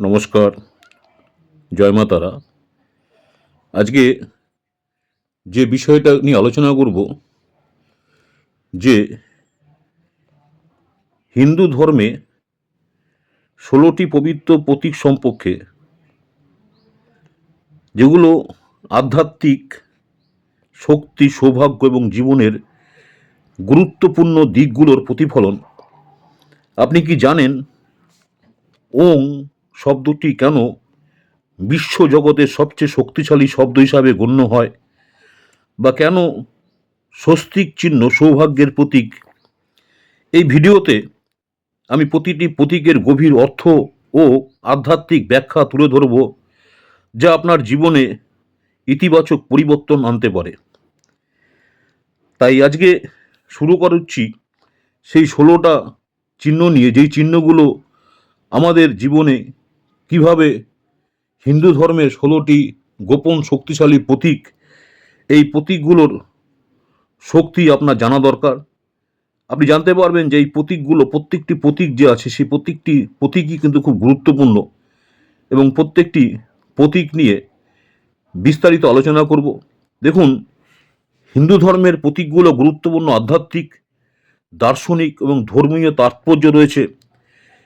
নমস্কার, জয় আজকে যে বিষয়টা নিয়ে আলোচনা করব, যে হিন্দু ধর্মে ষোলোটি পবিত্র প্রতীক সম্পর্কে, যেগুলো আধ্যাত্মিক শক্তি, সৌভাগ্য এবং জীবনের গুরুত্বপূর্ণ দিকগুলোর প্রতিফলন, আপনি কি জানেন, ওং শব্দটি কেন বিশ্বজগতের সবচেয়ে শক্তিশালী শব্দ হিসাবে গণ্য হয়? বা কেন স্বস্তিক চিহ্ন সৌভাগ্যের প্রতীক? এই ভিডিওতে আমি প্রতিটি প্রতীকের গভীর অর্থ ও আধ্যাত্মিক ব্যাখ্যা তুলে ধরব, যা আপনার জীবনে ইতিবাচক পরিবর্তন আনতে পারে। তাই আজকে শুরু করছি সেই ষোলোটা চিহ্ন নিয়ে। যেই চিহ্নগুলো আমাদের জীবনে কীভাবে হিন্দু ধর্মের ষোলোটি গোপন শক্তিশালী প্রতীক, এই প্রতীকগুলোর শক্তি আপনার জানা দরকার। আপনি জানতে পারবেন যে এই প্রতীকগুলো, প্রত্যেকটি প্রতীক যে আছে, সেই প্রতীকটি প্রতীকই কিন্তু খুব গুরুত্বপূর্ণ এবং প্রত্যেকটি প্রতীক নিয়ে বিস্তারিত আলোচনা করব। দেখুন, হিন্দু ধর্মের প্রতীকগুলো গুরুত্বপূর্ণ আধ্যাত্মিক, দার্শনিক এবং ধর্মীয় তাৎপর্য রয়েছে।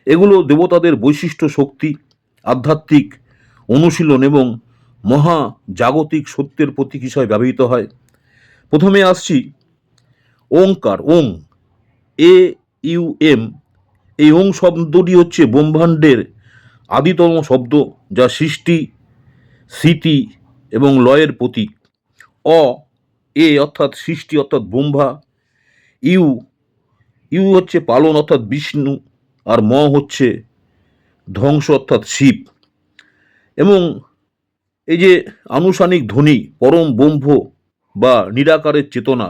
এগুলো দেবতাদের বৈশিষ্ট্য শক্তি আধ্যাত্মিক অনুশীলন এবং মহা জাগতিক সত্যের প্রতীক হিসাবে ব্যবহৃত হয়। প্রথমে আসছি ওঙ্কার, ওং এ ইউ এম এই ওং শব্দটি হচ্ছে ব্রহ্মাণ্ডের আদিতম শব্দ যা সৃষ্টি, স্মৃতি এবং লয়ের প্রতীক। অ, এ অর্থাৎ সৃষ্টি অর্থাৎ ব্রহ্মা। ইউ ইউ হচ্ছে পালন অর্থাৎ বিষ্ণু। আর ম হচ্ছে ধ্বংস অর্থাৎ শিব। এবং এই যে আনুষ্ঠানিক ধ্বনি, পরম ব্রহ্ম বা নিরাকারের চেতনা,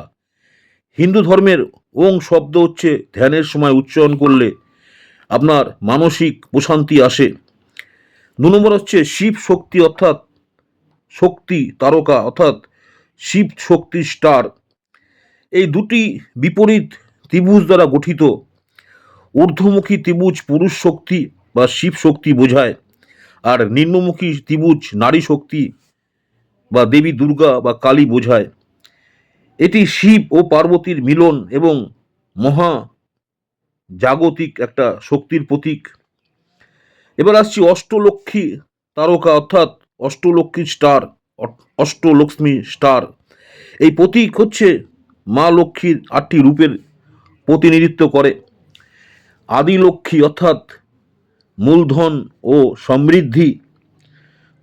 হিন্দু ধর্মের ওং শব্দ হচ্ছে ধ্যানের সময় উচ্চারণ করলে আপনার মানসিক প্রশান্তি আসে। দু নম্বর হচ্ছে শিব শক্তি অর্থাৎ শক্তি তারকা অর্থাৎ শিব শক্তি স্টার। এই দুটি বিপরীত ত্রিভুজ দ্বারা গঠিত ঊর্ধ্বমুখী ত্রিভুজ পুরুষ শক্তি বা শিব শক্তি বোঝায়। আর নিম্নমুখী ত্রিভুজ নারী শক্তি বা দেবী দুর্গা বা কালী বোঝায়। এটি শিব ও পার্বতীর মিলন এবং মহা জাগতিক একটা শক্তির প্রতীক। এবার আসছি অষ্টলক্ষ্মী তারকা অর্থাৎ অষ্টলক্ষ্মী স্টার অষ্টলক্ষ্মী স্টার। এই প্রতীক হচ্ছে মা লক্ষ্মীর আটটি রূপের প্রতিনিধিত্ব করে। আদিলক্ষ্মী অর্থাৎ মূলধন ও সমৃদ্ধি,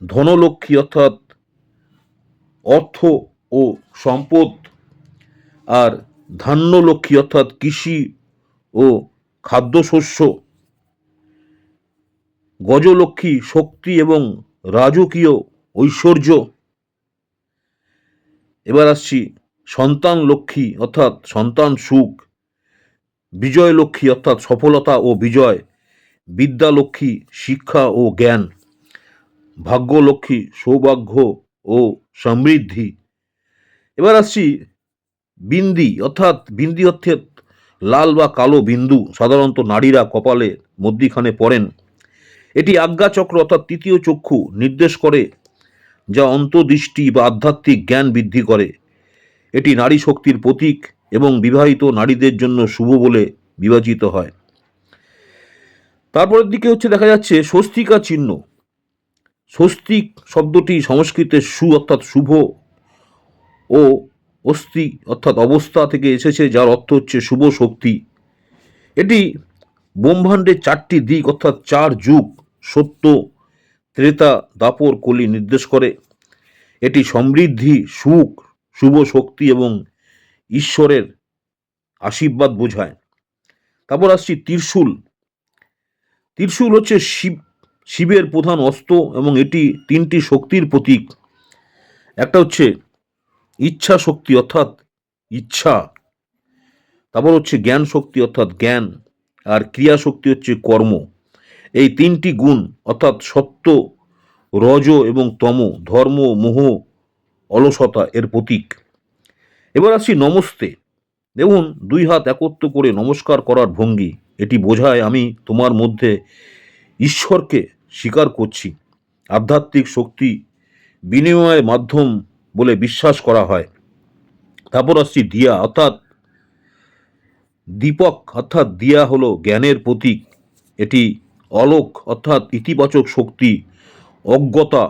ধনলক্ষ্মী অর্থাৎ অর্থ ও সম্পদ, আর ধান্যলক্ষ্মী অর্থাৎ কৃষি ও খাদ্যশস্য। গজলক্ষ্মী শক্তি এবং রাজকীয় ঐশ্বর্য। এবার আসছি সন্তান লক্ষ্মী অর্থাৎ সন্তান সুখ বিজয় লক্ষ্মী অর্থাৎ সফলতা ও বিজয়। বিদ্যা লক্ষ্মী শিক্ষা ও জ্ঞান, ভাগ্যলক্ষ্মী সৌভাগ্য ও সমৃদ্ধি। এবার আসছি বিন্দি, অর্থাৎ বিন্দি অর্থাৎ লাল বা কালো বিন্দু, সাধারণত নারীরা কপালে মধ্যিখানে পড়েন। এটি আজ্ঞাচক্র অর্থাৎ তৃতীয় চক্ষু, নির্দেশ করে যা অন্তর্দৃষ্টি বা আধ্যাত্মিক জ্ঞান বৃদ্ধি করে। এটি নারী শক্তির প্রতীক এবং বিবাহিত নারীদের জন্য শুভ বলে বিবেচিত হয়। তারপরের দিকে হচ্ছে দেখা যাচ্ছে স্বস্তিকা চিহ্ন। স্বস্তিক শব্দটি সংস্কৃতের সু অর্থাৎ শুভ ও অস্থি অর্থাৎ অবস্থা থেকে এসেছে, যার অর্থ হচ্ছে শুভ শক্তি। এটি ব্রহ্মাণ্ডের চারটি দিক অর্থাৎ চার যুগ, সত্য, ত্রেতা, দাপর, কলি নির্দেশ করে। এটি সমৃদ্ধি, সুখ, শুভ শক্তি এবং ঈশ্বরের আশীর্বাদ বোঝায়। তারপর আসছি ত্রিশূল। ত্রিশূল হচ্ছে শিব, শিবের প্রধান অস্ত্র এবং এটি তিনটি শক্তির প্রতীক। একটা হচ্ছে ইচ্ছা শক্তি অর্থাৎ ইচ্ছা, তারপর হচ্ছে জ্ঞান শক্তি অর্থাৎ জ্ঞান, আর ক্রিয়া শক্তি হচ্ছে কর্ম। এই তিনটি গুণ অর্থাৎ সত্য, রজ এবং তম, ধর্ম, মোহ, অলসতা এর প্রতীক। এবার আসি নমস্তে। দেখুন, দুই হাত একত্র করে নমস্কার করার ভঙ্গি। এটি বোঝায় আমি তোমার মধ্যে ঈশ্বরকে স্বীকার করছি। আধ্যাত্মিক শক্তি বিনিময়ের মাধ্যম বলে বিশ্বাস করা হয়। তারপর আসছি দিয়া অর্থাৎ দীপক অর্থাৎ দিয়া হলো জ্ঞানের প্রতীক। এটি অলোক অর্থাৎ ইতিবাচক শক্তি, অজ্ঞতা,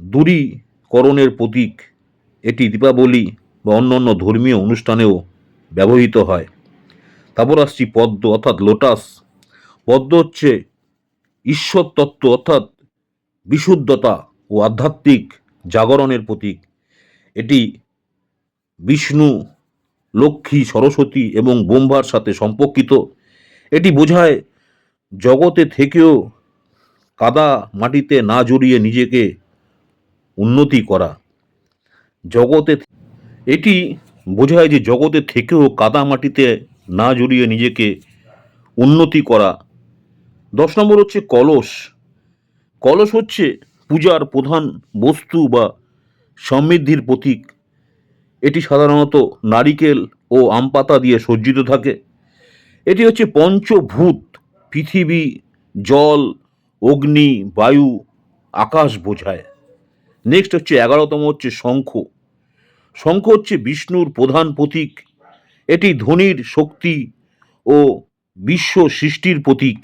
দূরীকরণের প্রতীক। এটি দীপাবলি বা অন্যান্য ধর্মীয় অনুষ্ঠানেও ব্যবহৃত হয়। তারপর আসছি পদ্ম, অর্থাৎ লোটাস পদ্ম হচ্ছে ঈশ্বর তত্ত্ব অর্থাৎ বিশুদ্ধতা ও আধ্যাত্মিক জাগরণের প্রতীক। এটি বিষ্ণু, লক্ষ্মী, সরস্বতী এবং ব্রহ্মার সাথে সম্পর্কিত। এটি বোঝায় জগতে থেকেও কাদা মাটিতে না জড়িয়ে নিজেকে উন্নতি করা। জগতে এটি বোঝায় যে জগতে থেকেও কাদা মাটিতে না জড়িয়ে নিজেকে উন্নতি করা। দশ নম্বর হচ্ছে কলস। কলস হচ্ছে পূজার প্রধান বস্তু বা সমৃদ্ধির প্রতীক। এটি সাধারণত নারিকেল ও আম পাতা দিয়ে সজ্জিত থাকে। এটি হচ্ছে পঞ্চভূত, পৃথিবী, জল, অগ্নি, বায়ু, আকাশ বোঝায়। নেক্সট হচ্ছে এগারোতম হচ্ছে শঙ্খ। শঙ্খ হচ্ছে বিষ্ণুর প্রধান প্রতীক। এটি ধ্বনির শক্তি ও বিশ্ব সৃষ্টির প্রতীক।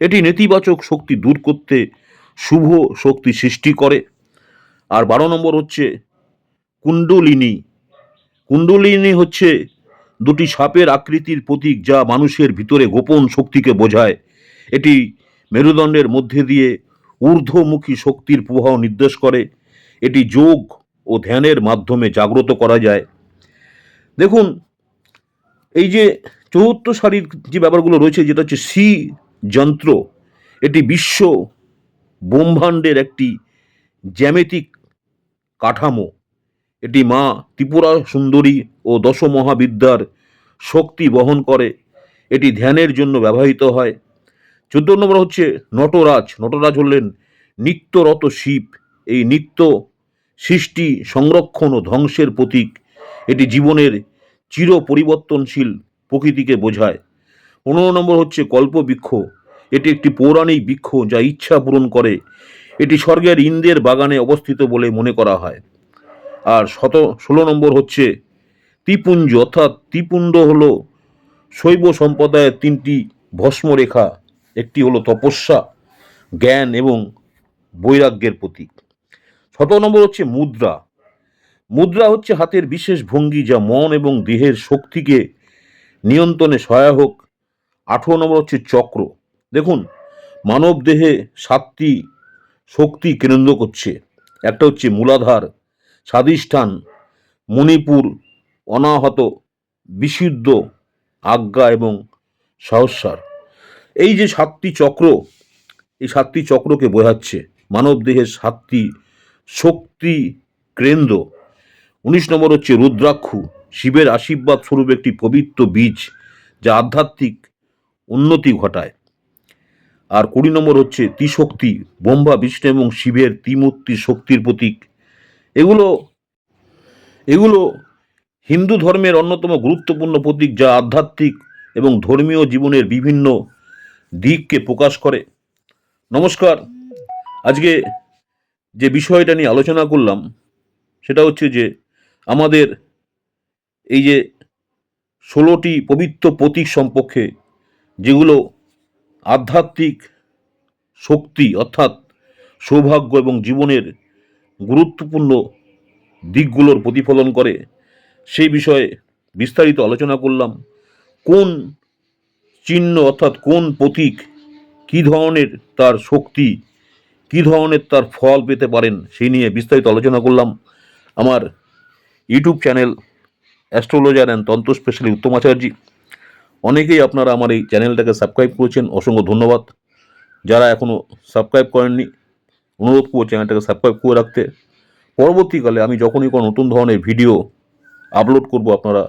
এটি নেতিবাচক শক্তি দূর করতে শুভ শক্তি সৃষ্টি করে। আর বারো নম্বর হচ্ছে কুণ্ডলিনী। কুণ্ডলিনী হচ্ছে দুটি সাপের আকৃতির প্রতীক যা মানুষের ভিতরে গোপন শক্তিকে বোঝায়। এটি মেরুদণ্ডের মধ্যে দিয়ে ঊর্ধ্বমুখী শক্তির প্রবাহ নির্দেশ করে। এটি যোগ ও ধ্যানের মাধ্যমে জাগ্রত করা যায়। দেখুন এই যে চতুর্থ সারির যে ব্যাপারগুলো রয়েছে, যেটা হচ্ছে সি যন্ত্র, এটি বিশ্ব ব্রহ্মাণ্ডের একটি জ্যামিতিক কাঠামো। এটি মা ত্রিপুরা সুন্দরী ও দশ মহাবিদ্যার শক্তি বহন করে। এটি ধ্যানের জন্য ব্যবহৃত হয়। চোদ্দ নম্বর হচ্ছে নটরাজ। নটরাজ হলেন নিত্যরত শিব। এই নিত্য সৃষ্টি, সংরক্ষণ ও ধ্বংসের প্রতীক। এটি জীবনের চির পরিবর্তনশীল প্রকৃতিকে বোঝায়। পনেরো নম্বর হচ্ছে কল্পবৃক্ষ এটি একটি পৌরাণিক বৃক্ষ যা ইচ্ছা পূরণ করে। এটি স্বর্গের ইন্দ্রের বাগানে অবস্থিত বলে মনে করা হয়। আর শত, ষোলো নম্বর হচ্ছে ত্রিপুঞ্জ, অর্থাৎ ত্রিপুণ্ড হল শৈব সম্প্রদায়ের তিনটি ভস্মরেখা। একটি হলো তপস্যা, জ্ঞান এবং বৈরাগ্যের প্রতীক। সতেরো নম্বর হচ্ছে মুদ্রা। মুদ্রা হচ্ছে হাতের বিশেষ ভঙ্গি যা মন এবং দেহের শক্তিকে নিয়ন্ত্রণে সহায়ক। আঠেরো নম্বর হচ্ছে চক্র। দেখুন, মানব দেহে সাতটি শক্তি কেন্দ্র করছে। একটা হচ্ছে মূলাধার, স্বাধিষ্ঠান, মণিপুর, অনাহত, বিশুদ্ধ, আজ্ঞা এবং সহস্যার এই যে সাতটি চক্র, এই সাতটি চক্রকে বোঝাচ্ছে মানব দেহের সাতটি শক্তি কেন্দ্র। উনিশ নম্বর হচ্ছে রুদ্রাক্ষু। শিবের আশীর্বাদ স্বরূপ একটি পবিত্র বীজ যা আধ্যাত্মিক উন্নতি ঘটায়। আর কুড়ি নম্বর হচ্ছে ত্রিশক্তি, ব্রহ্মা, বিষ্ণু এবং শিবের ত্রিমূর্তি শক্তির প্রতীক। এগুলো এগুলো হিন্দু ধর্মের অন্যতম গুরুত্বপূর্ণ প্রতীক যা আধ্যাত্মিক এবং ধর্মীয় জীবনের বিভিন্ন দিককে প্রকাশ করে। নমস্কার। আজকে যে বিষয়টা নিয়ে আলোচনা করলাম, সেটা হচ্ছে যে আমাদের এই যে ষোলোটি পবিত্র প্রতীক সম্পর্কে যেগুলো আধ্যাত্মিক শক্তি অর্থাৎ সৌভাগ্য এবং জীবনের গুরুত্বপূর্ণ দিকগুলোর প্রতিফলন করে, সেই বিষয়ে বিস্তারিত আলোচনা করলাম। কোন চিহ্ন অর্থাৎ কোন প্রতীক কী ধরনের তার শক্তি, কী ধরনের তার ফল পেতে পারেন, সেই নিয়ে বিস্তারিত আলোচনা করলাম। আমার YouTube channel astrologer and tantra specially Uttam Acharya অনেকেই আপনারা আমার এই চ্যানেলটাকে সাবস্ক্রাইব করেছেন, অসংখ্য ধন্যবাদ। যারা এখনও সাবস্ক্রাইব করেননি, অনুরোধ করব চ্যানেলটাকে সাবস্ক্রাইব করে রাখতে। পরবর্তীকালে আমি যখনই কোনো নতুন ধরনের ভিডিও আপলোড করব, আপনারা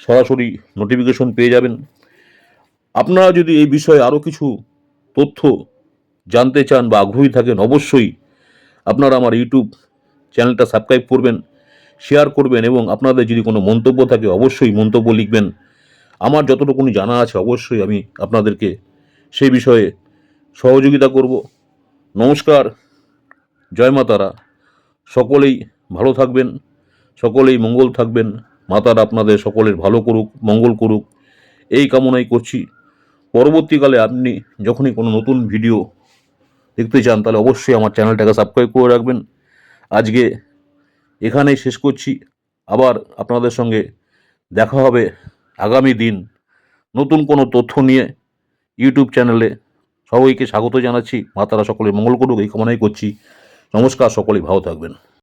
সরাসরি নোটিফিকেশন পেয়ে যাবেন। আপনারা যদি এই বিষয়ে আরও কিছু তথ্য জানতে চান বা আগ্রহী থাকেন, অবশ্যই আপনারা আমার ইউটিউব চ্যানেলটা সাবস্ক্রাইব করবেন। শেয়ার করবেন এবং আপনাদের যদি কোনো মন্তব্য থাকে, অবশ্যই মন্তব্য লিখবেন। আমার যতটুকুনি জানা আছে, অবশ্যই আমি আপনাদেরকে সেই বিষয়ে সহযোগিতা করব। নমস্কার, জয় মাতারা। সকলেই ভালো থাকবেন, সকলেই মঙ্গল থাকবেন। মাতারা আপনাদের সকলের ভালো করুক, মঙ্গল করুক। এই কামনাই করছি। পরবর্তীকালে আপনি যখনই কোনো নতুন ভিডিও দেখতে চান, তাহলে অবশ্যই আমার চ্যানেলটাকে সাবস্ক্রাইব করে রাখবেন। আজকে এখানেই শেষ করছি। আবার আপনাদের সঙ্গে দেখা হবে আগামী দিন নতুন কোনো তথ্য নিয়ে ইউটিউব চ্যানেলে। সবাইকে স্বাগত জানাচ্ছি। মাতারা সকলে মঙ্গল করুক, এই কামনাই করছি। নমস্কার, সকলেই ভালো থাকবেন।